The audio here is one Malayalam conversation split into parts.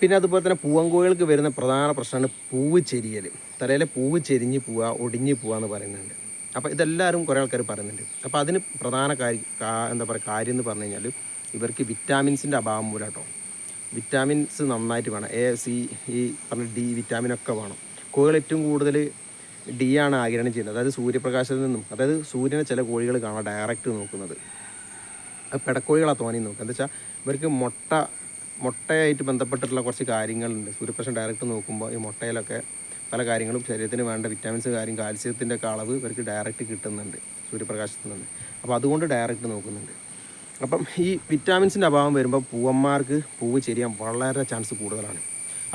പിന്നെ അതുപോലെ തന്നെ പൂവങ്കോഴികൾക്ക് വരുന്ന പ്രധാന പ്രശ്നമാണ് പൂവ് ചെരിയൽ. തലയിലെ പൂവ് ചെരിഞ്ഞ് പോവുക ഒടിഞ്ഞ് പോവുക എന്ന് പറയുന്നുണ്ട്. അപ്പോൾ ഇതെല്ലാവരും കുറേ ആൾക്കാർ പറയുന്നുണ്ട്. അപ്പോൾ അതിന് പ്രധാന കാര്യം എന്താ പറയുക കാര്യം എന്ന് പറഞ്ഞു കഴിഞ്ഞാൽ ഇവർക്ക് വിറ്റാമിൻസിന്റെ അഭാവം മൂലം കേട്ടോ. വിറ്റാമിൻസ് നന്നായിട്ട് വേണം. എ സി ഈ പറഞ്ഞ ഡി വിറ്റാമിനൊക്കെ വേണം. കോഴികൾ ഏറ്റവും കൂടുതൽ ഡി ആണ് ആഗിരണം ചെയ്യുന്നത്. അതായത് സൂര്യപ്രകാശത്തിൽ നിന്നും അതായത് സൂര്യനെ ചില കോഴികൾ കാണാം ഡയറക്റ്റ് നോക്കുന്നത്. പിടക്കോഴികളാണ് തോന്നി നോക്കുക. എന്താ വെച്ചാൽ ഇവർക്ക് മുട്ട മുട്ടയായിട്ട് ബന്ധപ്പെട്ടിട്ടുള്ള കുറച്ച് കാര്യങ്ങളുണ്ട്. സൂര്യപ്രശ്നം ഡയറക്റ്റ് നോക്കുമ്പോൾ ഈ മുട്ടയിലൊക്കെ പല കാര്യങ്ങളും ശരീരത്തിന് വേണ്ട വിറ്റാമിൻസ് കാര്യം കാൽസ്യത്തിന്റെ ഒക്കെ അളവ് ഇവർക്ക് ഡയറക്റ്റ് കിട്ടുന്നുണ്ട് സൂര്യപ്രകാശത്തിൽ നിന്ന്. അപ്പോൾ അതുകൊണ്ട് ഡയറക്റ്റ് നോക്കുന്നുണ്ട്. അപ്പം ഈ വിറ്റാമിൻസിന്റെ അഭാവം വരുമ്പോൾ പൂവന്മാർക്ക് പൂവ് ചെരിയാൻ വളരെ ചാൻസ് കൂടുതലാണ്.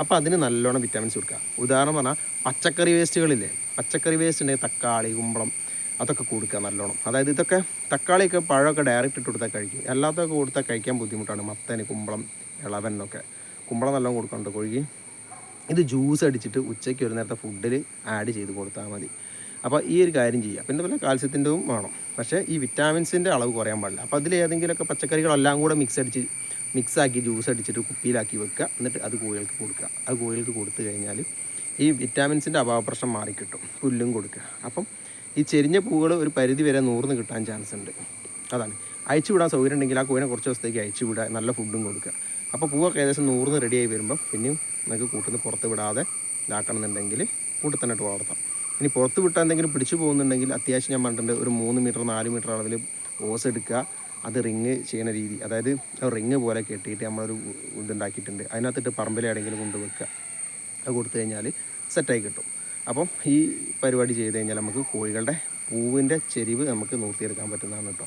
അപ്പോൾ അതിന് നല്ലോണം വിറ്റാമിൻസ് കൊടുക്കുക. ഉദാഹരണം പറഞ്ഞാൽ പച്ചക്കറി വേസ്റ്റുകളില്ലേ പച്ചക്കറി വേസ്റ്റ് ഉണ്ടെങ്കിൽ തക്കാളി കുമ്പളം അതൊക്കെ കൊടുക്കുക നല്ലോണം. അതായത് ഇതൊക്കെ തക്കാളിയൊക്കെ പഴമൊക്കെ ഡയറക്റ്റ് ഇട്ട് കൊടുത്താൽ കഴിക്കും. അല്ലാത്തൊക്കെ കൊടുത്താൽ കഴിക്കാൻ ബുദ്ധിമുട്ടാണ്. മത്തന് കുമ്പളം ഇളവനൊക്കെ കുമ്പളം നല്ലോണം കൊടുക്കണ്ട കൊഴുകി ഇത് ജ്യൂസ് അടിച്ചിട്ട് ഉച്ചയ്ക്ക് ഒരു നേരത്തെ ഫുഡിൽ ആഡ് ചെയ്ത് കൊടുത്താൽ മതി. അപ്പോൾ ഈ ഒരു കാര്യം ചെയ്യുക പിന്നെ പോലെ കാൽസ്യത്തിന്റെതും വേണം. പക്ഷേ ഈ വിറ്റാമിൻസിന്റെ അളവ് കുറയാൻ പാടില്ല. അപ്പോൾ അതിൽ ഏതെങ്കിലുമൊക്കെ പച്ചക്കറികളെല്ലാം കൂടെ മിക്സ് അടിച്ച് മിക്സ് ആക്കി ജ്യൂസ് അടിച്ചിട്ട് കുപ്പിയിലാക്കി വെക്കുക. എന്നിട്ട് അത് കോഴികൾക്ക് കൊടുക്കുക. അത് കോഴികൾക്ക് കൊടുത്തു കഴിഞ്ഞാൽ ഈ വിറ്റാമിൻസിന്റെ അഭാവ പ്രശ്നം മാറിക്കിട്ടും. പുല്ലും കൊടുക്കുക. അപ്പം ഈ ചെരിഞ്ഞ പൂവുകൾ ഒരു പരിധി വരെ നൂറിന് കിട്ടാൻ ചാൻസ് ഉണ്ട്. അതാണ്. അയച്ചു വിടാൻ സൗകര്യം ഉണ്ടെങ്കിൽ ആ കൂവിനെ കുറച്ച് ദിവസത്തേക്ക് അയച്ചു വിടുക നല്ല ഫുഡും കൊടുക്കുക. അപ്പോൾ പൂവൊക്കെ ഏകദേശം നൂറിന് റെഡിയായി വരുമ്പോൾ പിന്നെയും നമുക്ക് കൂട്ടിൽ പുറത്ത് വിടാതെ ഇതാക്കണമെന്നുണ്ടെങ്കിൽ കൂട്ടിൽ തന്നെ ഇട്ട് വളർത്താം. ഇനി പുറത്ത് വിട്ടാൽ എന്തെങ്കിലും പിടിച്ചു പോകുന്നുണ്ടെങ്കിൽ അത്യാവശ്യം ഞാൻ പറഞ്ഞിട്ടുണ്ട് ഒരു മൂന്ന് മീറ്റർ നാല് മീറ്റർ അളവിൽ ഓസ് എടുക്കുക. അത് റിങ് ചെയ്യുന്ന രീതി. അതായത് റിങ് പോലെ കെട്ടിയിട്ട് നമ്മളൊരു ഇതുണ്ടാക്കിയിട്ടുണ്ട്. അതിനകത്തിട്ട് എവിടെയെങ്കിലും കൊണ്ടുവെക്കുക അത് കൊടുത്തു കഴിഞ്ഞാൽ സെറ്റായി കിട്ടും. അപ്പം ഈ പരിപാടി ചെയ്ത് കഴിഞ്ഞാൽ നമുക്ക് കോഴികളുടെ പൂവിന്റെ ചെരിവ് നമുക്ക് നിർത്തിയെടുക്കാൻ പറ്റുന്നതാണ് കേട്ടോ.